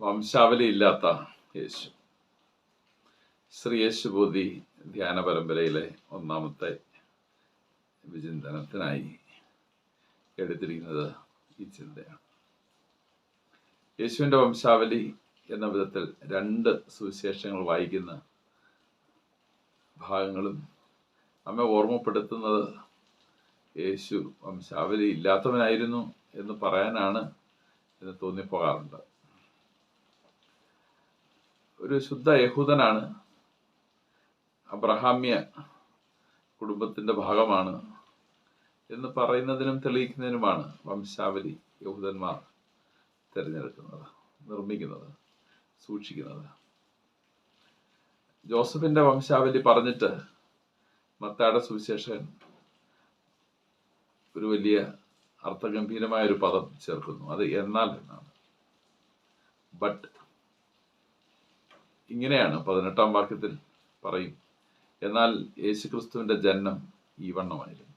വംശാവലി ഇല്ലാത്ത യേശു. ശ്രീ യേശുബോധി ധ്യാന പരമ്പരയിലെ ഒന്നാമത്തെ വിചിന്തനത്തിനായി എടുത്തിരിക്കുന്നത് ഈ ചിന്തയാണ്. യേശുവിന്റെ വംശാവലി എന്ന വിധത്തിൽ രണ്ട് സുവിശേഷങ്ങൾ വായിക്കുന്ന ഭാഗങ്ങളും നമ്മെ ഓർമ്മപ്പെടുത്തുന്നത് യേശു വംശാവലി ഇല്ലാത്തവനായിരുന്നു എന്ന് പറയാനാണ് എന്ന് തോന്നിപ്പോകാറുണ്ട്. ഒരു ശുദ്ധ യഹൂദനാണ്. അബ്രഹാമ്യ കുടുംബത്തിന്റെ ഭാഗമാണ് എന്ന് പറയുന്നതിനും തെളിയിക്കുന്നതിനുമാണ് വംശാവലി യഹൂദന്മാർ തിരഞ്ഞെടുക്കുന്നത് നിർമ്മിക്കുന്നത് സൂക്ഷിക്കുന്നത്. ജോസഫിന്റെ വംശാവലി പറഞ്ഞിട്ട് മത്തായുടെ സുവിശേഷൻ ഒരു വലിയ അർത്ഥഗംഭീരമായ ഒരു പദം ചേർക്കുന്നു. അത് എന്നാൽ എന്നാണ്. ബട്ട് ഇങ്ങനെയാണ് പതിനെട്ടാം വാക്യത്തിൽ പറയും. എന്നാൽ യേശുക്രിസ്തുവിന്റെ ജനനം ഈ വണ്ണമായിരുന്നു.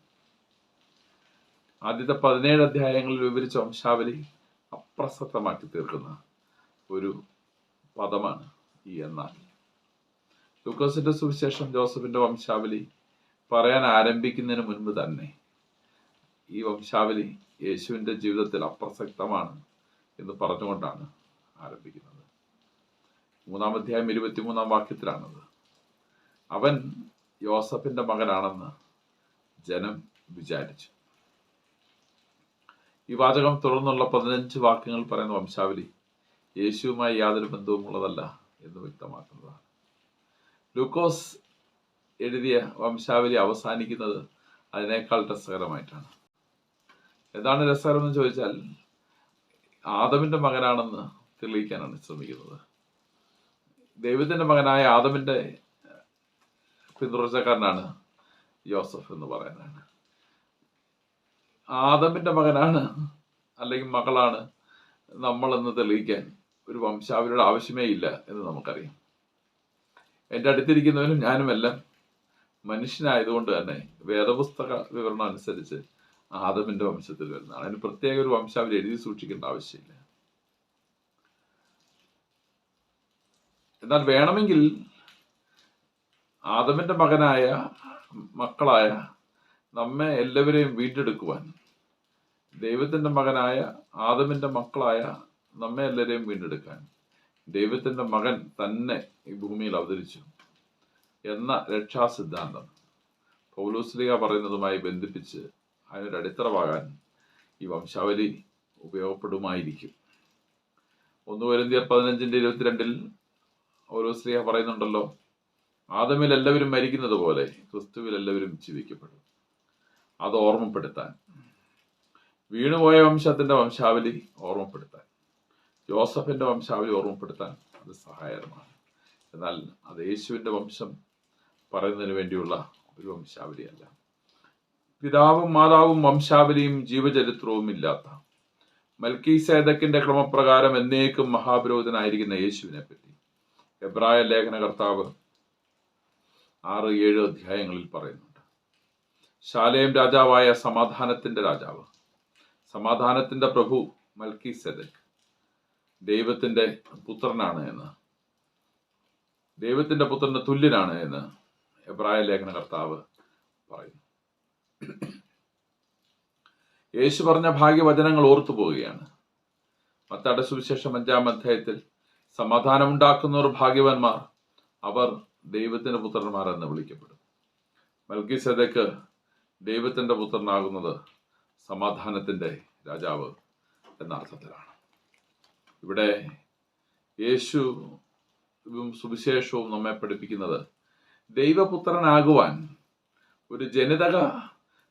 ആദ്യത്തെ പതിനേഴ് അധ്യായങ്ങളിൽ വിവരിച്ച വംശാവലി അപ്രസക്തമാക്കി തീർക്കുന്ന ഒരു പദമാണ് ഈ എന്നാൽ. ലൂക്കോസിന്റെ സുവിശേഷം ജോസഫിന്റെ വംശാവലി പറയാൻ ആരംഭിക്കുന്നതിന് മുൻപ് തന്നെ ഈ വംശാവലി യേശുവിന്റെ ജീവിതത്തിൽ അപ്രസക്തമാണ് എന്ന് പറഞ്ഞുകൊണ്ടാണ് ആരംഭിക്കുന്നത്. മൂന്നാം അധ്യായം ഇരുപത്തിമൂന്നാം വാക്യത്തിലാണത്. അവൻ യോസഫിന്റെ മകനാണെന്ന് ജനം വിചാരിച്ചു. ഈ വാചകം തുടർന്നുള്ള പതിനഞ്ച് വാക്യങ്ങൾ പറയുന്ന വംശാവലി യേശുവുമായി യാതൊരു ബന്ധവും ഉള്ളതല്ല എന്ന് വ്യക്തമാക്കുന്നതാണ്. ലൂക്കോസ് എഴുതിയ വംശാവലി അവസാനിക്കുന്നത് അതിനേക്കാൾ രസകരമായിട്ടാണ്. എന്താണ് രസകരം എന്ന് ചോദിച്ചാൽ ആദമിന്റെ മകനാണെന്ന് തെളിയിക്കാനാണ് ശ്രമിക്കുന്നത്. ദൈവത്തിന്റെ മകനായ ആദമിന്റെ പിന്തുടർച്ചക്കാരനാണ് ജോസഫ് എന്ന് പറയുന്നത്. ആദമിന്റെ മകനാണ് അല്ലെങ്കിൽ മകളാണ് നമ്മൾ എന്ന് തെളിയിക്കാൻ ഒരു വംശാവലിയുടെ ആവശ്യമേ ഇല്ല എന്ന് നമുക്കറിയാം. എന്റെ അടുത്തിരിക്കുന്നവനും ഞാനുമെല്ലാം മനുഷ്യനായതുകൊണ്ട് തന്നെ വേദപുസ്തക വിവരണം അനുസരിച്ച് ആദമിന്റെ വംശത്തിൽ വരുന്നതാണ്. അതിന് പ്രത്യേക ഒരു വംശാവലി എഴുതി സൂക്ഷിക്കേണ്ട ആവശ്യമില്ല. എന്നാൽ വേണമെങ്കിൽ ആദമിന്റെ മകനായ മക്കളായ നമ്മെ എല്ലാവരെയും വീണ്ടെടുക്കുവാൻ ദൈവത്തിന്റെ മകനായ ആദമിന്റെ മക്കളായ നമ്മെ എല്ലാവരെയും വീണ്ടെടുക്കാൻ ദൈവത്തിന്റെ മകൻ തന്നെ ഈ ഭൂമിയിൽ അവതരിച്ചു എന്ന രക്ഷാസിദ്ധാന്തം. പൗലോസ്ലിക പറയുന്നതുമായി ബന്ധിപ്പിച്ച് അതിനൊരു അടിത്തറവാകാൻ ഈ വംശാവലി ഉപയോഗപ്പെടുമായിരിക്കും. ഒന്ന് വരുന്തിയർ പതിനഞ്ചിന്റെ ഇരുപത്തിരണ്ടിൽ ഓരോ സ്ത്രീ പറയുന്നുണ്ടല്ലോ ആദമിൽ എല്ലാവരും മരിക്കുന്നത് പോലെ ക്രിസ്തുവിൽ എല്ലാവരും ജീവിക്കപ്പെടും. അത് ഓർമ്മപ്പെടുത്താൻ. വീണുപോയ വംശത്തിന്റെ വംശാവലി ഓർമ്മപ്പെടുത്താൻ. ജോസഫിന്റെ വംശാവലി ഓർമ്മപ്പെടുത്താൻ അത് സഹായകരമാണ്. എന്നാൽ അത് യേശുവിന്റെ വംശം പറയുന്നതിന് വേണ്ടിയുള്ള ഒരു വംശാവലിയല്ല. പിതാവും മാതാവും വംശാവലിയും ജീവചരിത്രവും ഇല്ലാത്ത മൽക്കി ക്രമപ്രകാരം എന്നേക്കും മഹാപുരോഹിതനായിരിക്കുന്ന യേശുവിനെ പറ്റി എബ്രായ ലേഖന കർത്താവ് ആറ് ഏഴ് അധ്യായങ്ങളിൽ പറയുന്നുണ്ട്. ശാലേം രാജാവായ സമാധാനത്തിന്റെ രാജാവ് സമാധാനത്തിന്റെ പ്രഭു മൽക്കി സെദക് ദൈവത്തിന്റെ പുത്രനാണ് എന്ന് ദൈവത്തിന്റെ പുത്രന് തുല്യനാണ് എന്ന് എബ്രായ ലേഖനകർത്താവ് പറയുന്നു. യേശു പറഞ്ഞ ഭാഗ്യവചനങ്ങൾ ഓർത്തു പോവുകയാണ് മത്താടെ സുവിശേഷം അഞ്ചാം അധ്യായത്തിൽ സമാധാനമുണ്ടാക്കുന്നവർ ഭാഗ്യവാന്മാർ അവർ ദൈവത്തിന്റെ പുത്രന്മാർ എന്ന് വിളിക്കപ്പെടും. മൽക്കി സദക്ക് ദൈവത്തിന്റെ പുത്രനാകുന്നത് സമാധാനത്തിന്റെ രാജാവ് എന്ന അർത്ഥത്തിലാണ്. ഇവിടെ യേശു സുവിശേഷവും നമ്മെ പഠിപ്പിക്കുന്നത് ദൈവപുത്രനാകുവാൻ ഒരു ജനിതക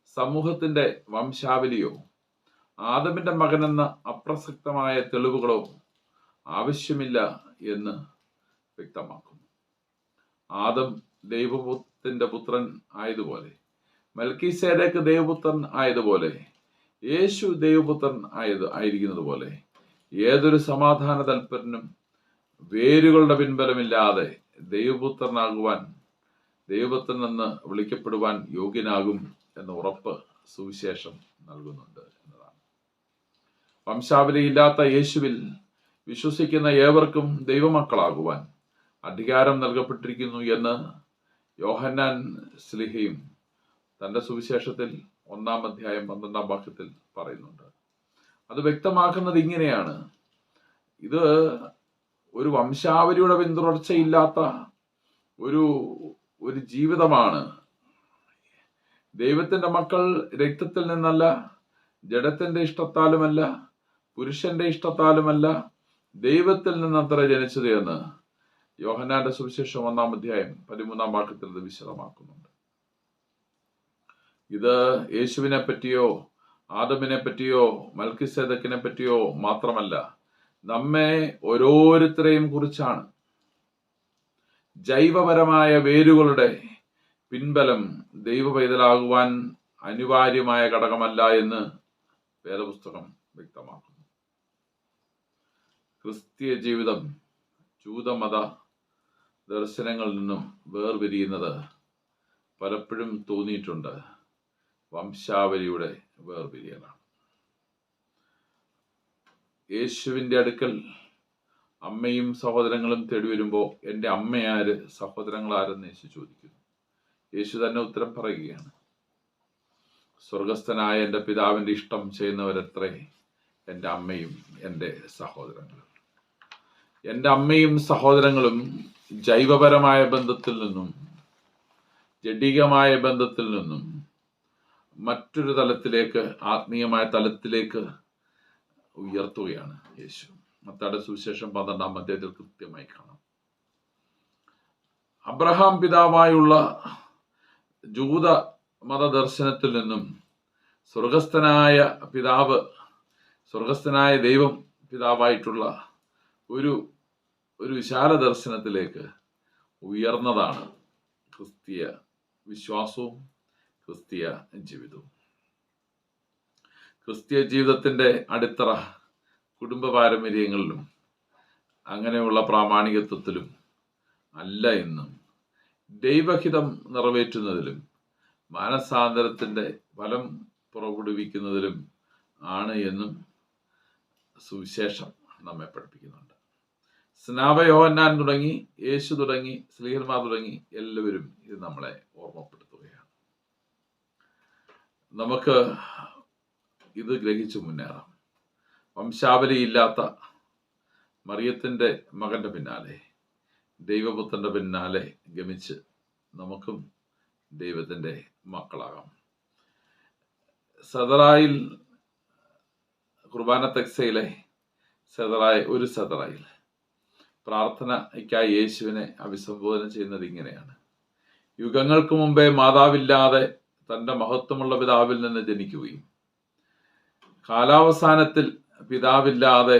സമൂഹത്തിന്റെ വംശാവലിയോ ആദമിന്റെ മകനെന്ന അപ്രസക്തമായ തെളിവുകളോ ആവശ്യമില്ല എന്ന് വ്യക്തമാക്കുന്നു. ആദം ദൈവപുത്രന്റെ പുത്രൻ ആയതുപോലെ മൽക്കി സേദക്ക് ദൈവപുത്രൻ ആയതുപോലെ യേശു ദൈവപുത്രൻ ആയത് ആയിരിക്കുന്നത് പോലെ ഏതൊരു സമാധാന തൽപരനും വേരുകളുടെ പിൻബലമില്ലാതെ ദൈവപുത്രനാകുവാൻ ദൈവപുത്രൻ എന്ന് വിളിക്കപ്പെടുവാൻ യോഗ്യനാകും എന്ന ഉറപ്പ് സുവിശേഷം നൽകുന്നുണ്ട് എന്നതാണ്. വംശാവലിയില്ലാത്ത യേശുവിൽ വിശ്വസിക്കുന്ന ഏവർക്കും ദൈവമക്കളാകുവാൻ അധികാരം നൽകപ്പെട്ടിരിക്കുന്നു എന്ന് യോഹന്നാൻ സ്ലിഹയും തന്റെ സുവിശേഷത്തിൽ ഒന്നാം അധ്യായം പന്ത്രണ്ടാം വാക്യത്തിൽ പറയുന്നുണ്ട്. അത് വ്യക്തമാക്കുന്നത് ഇങ്ങനെയാണ്. ഇത് ഒരു വംശാവലിയുടെ പിന്തുടർച്ചയില്ലാത്ത ഒരു ഒരു ജീവിതമാണ്. ദൈവത്തിന്റെ മക്കൾ രക്തത്തിൽ നിന്നല്ല ജഡത്തിന്റെ ഇഷ്ടത്താലുമല്ല പുരുഷന്റെ ഇഷ്ടത്താലുമല്ല ദൈവത്തിൽ നിന്നത്ര ജനിച്ചത് എന്ന് യോഹനാന്റെ സുവിശേഷം ഒന്നാം അധ്യായം പതിമൂന്നാം വാക്യത്തിൽ ഇത് വിശദമാക്കുന്നുണ്ട്. ഇത് യേശുവിനെ പറ്റിയോ ആദമിനെ പറ്റിയോ മൽക്കിസേദക്കിനെ പറ്റിയോ മാത്രമല്ല നമ്മെ ഓരോരുത്തരെയും കുറിച്ചാണ്. ജൈവപരമായ വേരുകളുടെ പിൻബലം ദൈവ പൈതലാകുവാൻ അനിവാര്യമായ ഘടകമല്ല എന്ന് വേദപുസ്തകം വ്യക്തമാക്കുന്നു. ക്രിസ്തീയ ജീവിതം ജൂതമത ദർശനങ്ങളിൽ നിന്നും വേർപിരിയുന്നത് പലപ്പോഴും തോന്നിയിട്ടുണ്ട്. വംശാവലിയുടെ വേർപിരിയലാണ്. യേശുവിന്റെ അടുക്കൽ അമ്മയും സഹോദരങ്ങളും തേടി വരുമ്പോൾ എന്റെ അമ്മയാര് സഹോദരങ്ങളാരെന്ന് യേശു ചോദിക്കുന്നു. യേശു തന്നെ ഉത്തരം പറയുകയാണ്. സ്വർഗസ്ഥനായ എന്റെ പിതാവിന്റെ ഇഷ്ടം ചെയ്യുന്നവരത്രേ എന്റെ അമ്മയും എന്റെ സഹോദരങ്ങളും. എന്റെ അമ്മയും സഹോദരങ്ങളും ജൈവപരമായ ബന്ധത്തിൽ നിന്നും ജഡികമായ ബന്ധത്തിൽ നിന്നും മറ്റൊരു തലത്തിലേക്ക് ആത്മീയമായ തലത്തിലേക്ക് ഉയർത്തുകയാണ് യേശു. മത്തയുടെ സുവിശേഷം പന്ത്രണ്ടാം അധ്യായത്തിൽ കൃത്യമായി കാണാം. അബ്രഹാം പിതാവായുള്ള ജൂത മതദർശനത്തിൽ നിന്നും സ്വർഗസ്ഥനായ പിതാവ് സ്വർഗസ്ഥനായ ദൈവം പിതാവായിട്ടുള്ള ഒരു ഒരു വിശാല ദർശനത്തിലേക്ക് ഉയർന്നതാണ് ക്രിസ്തീയ വിശ്വാസവും ക്രിസ്തീയ ജീവിതവും. ക്രിസ്തീയ ജീവിതത്തിന്റെ അടിത്തറ കുടുംബ പാരമ്പര്യങ്ങളിലും അങ്ങനെയുള്ള പ്രാമാണികത്വത്തിലും അല്ല എന്നും ദൈവഹിതം നിറവേറ്റുന്നതിലും മാനസാന്തരത്തിന്റെ ഫലം പുറപ്പെടുവിക്കുന്നതിലും ആണ് എന്നും സുവിശേഷം നമ്മെ പഠിപ്പിക്കുന്നുണ്ട്. സ്നാപയോഹന്നാൻ തുടങ്ങി യേശു തുടങ്ങി ശ്രീഹന്മാർ തുടങ്ങി എല്ലാവരും ഇത് നമ്മളെ ഓർമ്മപ്പെടുത്തുകയാണ്. നമുക്ക് ഇത് ഗ്രഹിച്ചു മുന്നേറാം. വംശാവലിയില്ലാത്ത മറിയത്തിന്റെ മകന്റെ പിന്നാലെ ദൈവപുത്രന്റെ പിന്നാലെ ഗമിച്ച് നമുക്കും ദൈവത്തിന്റെ മക്കളാകാം. സദറായിൽ കുർബാന തെക്സയിലെ സദറായി ഒരു സദറായിൽ പ്രാർത്ഥനയ്ക്കായി യേശുവിനെ അഭിസംബോധന ചെയ്യുന്നത് ഇങ്ങനെയാണ്. യുഗങ്ങൾക്ക് മുമ്പേ മാതാവില്ലാതെ തന്റെ മഹത്വമുള്ള പിതാവിൽ നിന്ന് ജനിക്കുകയും കാലാവസാനത്തിൽ പിതാവില്ലാതെ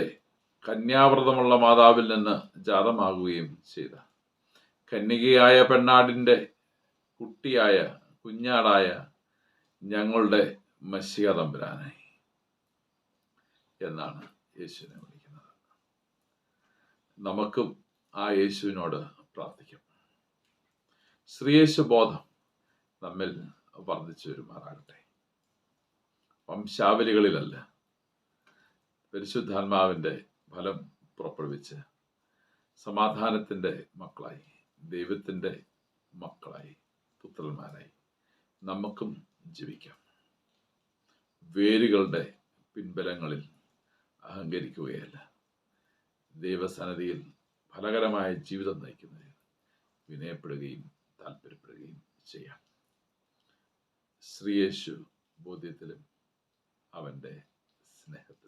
കന്യാവ്രതമുള്ള മാതാവിൽ നിന്ന് ജാതമാകുകയും ചെയ്ത കന്യകയായ പെണ്ണാടിന്റെ കുട്ടിയായ കുഞ്ഞാടായ ഞങ്ങളുടെ മഷിക തമ്പുരാനായി എന്നാണ് യേശുവിനെ നമുക്കും ആ യേശുവിനോട് പ്രാർത്ഥിക്കാം. ശ്രീയേശു ബോധം നമ്മിൽ വർദ്ധിച്ചു വരുമാറാകട്ടെ. വംശാവലികളിലല്ല പരിശുദ്ധാത്മാവിന്റെ ഫലം പുറപ്പെടുവിച്ച് സമാധാനത്തിന്റെ മക്കളായി ദൈവത്തിന്റെ മക്കളായി പുത്രന്മാരായി നമുക്കും ജീവിക്കാം. വേരുകളുടെ പിൻബലങ്ങളിൽ അഹങ്കരിക്കുകയല്ല. ദൈവസന്നതിയിൽ ഫലകരമായ ജീവിതം നയിക്കുന്നതിൽ വിനയപ്പെടുകയും താല്പര്യപ്പെടുകയും ചെയ്യാം. ശ്രീയേശു ബോധ്യത്തിലും അവന്റെ സ്നേഹത്തിലും.